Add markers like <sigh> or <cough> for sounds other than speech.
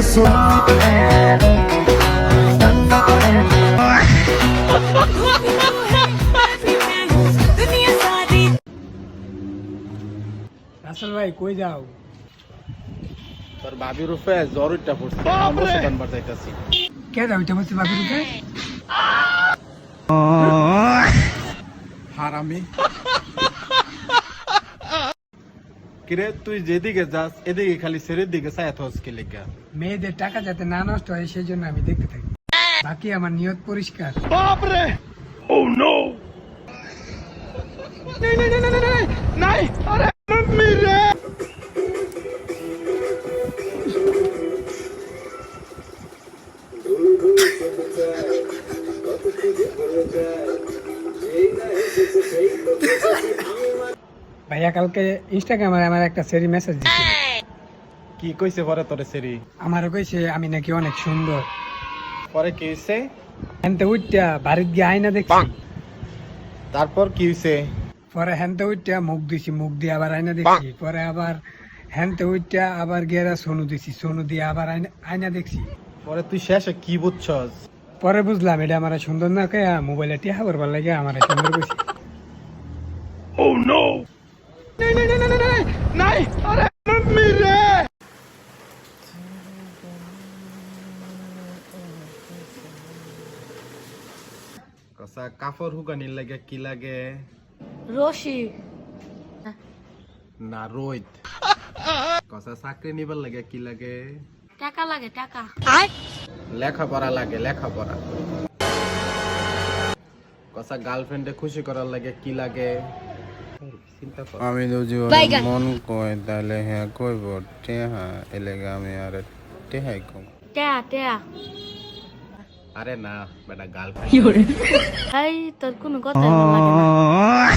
isso. Rasel ভাই কই যাও? তোর বাবি রূপে জ্বর পড়ছে। আমরা সেখান বার যাইতাছি। কে যাও এটা বলছি রূপে? হারামি। কিরে তুই যেদিকে যাস এদিকে খালি সেরের দিকে সায়াত হস কি লেগা? মেয়েদের টাকা যাতে না নষ্ট হয় সেই জন্য আমি দেখতে থাকি। বাকি আমার নিয়ত পরিষ্কার। <laughs> ভাইয়া কালকে ইনস্টাগ্রামে আমার একটা সেরি মেসেজ দিচ্ছে কি কইছে পরে তোরে সেরি আমারও কইছে আমি নাকি অনেক সুন্দর। পরে কি হইছে? হ্যান্তে উঠটা বাড়ির গিয়ে আয়না দেখছি। তারপর কি হইছে? পরে হ্যান্তে উঠটা মুখ দিছি মুখ দিয়ে আবার আয়না দেখছি। পরে আবার হ্যান্তে উঠটা আবার গেরা সোনু দিছি সোনু দিয়ে আবার আয়না আয়না দেখছি। পরে তুই শেষে কি বুঝছস? পরে বুঝলাম এটা আমার সুন্দর না কে মোবাইলে টিহা করবার লাগে আমার সুন্দর কইছি। কসা কাপড় হুগানির লাগে কি লাগে? रोशी না রোহিত কসা চাকরি নিবার লাগে কি লাগে? টাকা লাগে টাকা। লেখাপড়া লাগে লেখাপড়া। কসা গার্লফ্রেন্ডে খুশি করার লাগে কি লাগে? আমি যদি মন কয় তাহলে হ্যাঁ কইব টেহা এলেগা আমি আর টেহাই কম। টেয়া টেয়া আরে না বেটা গাল আই তোর কোনো কথা না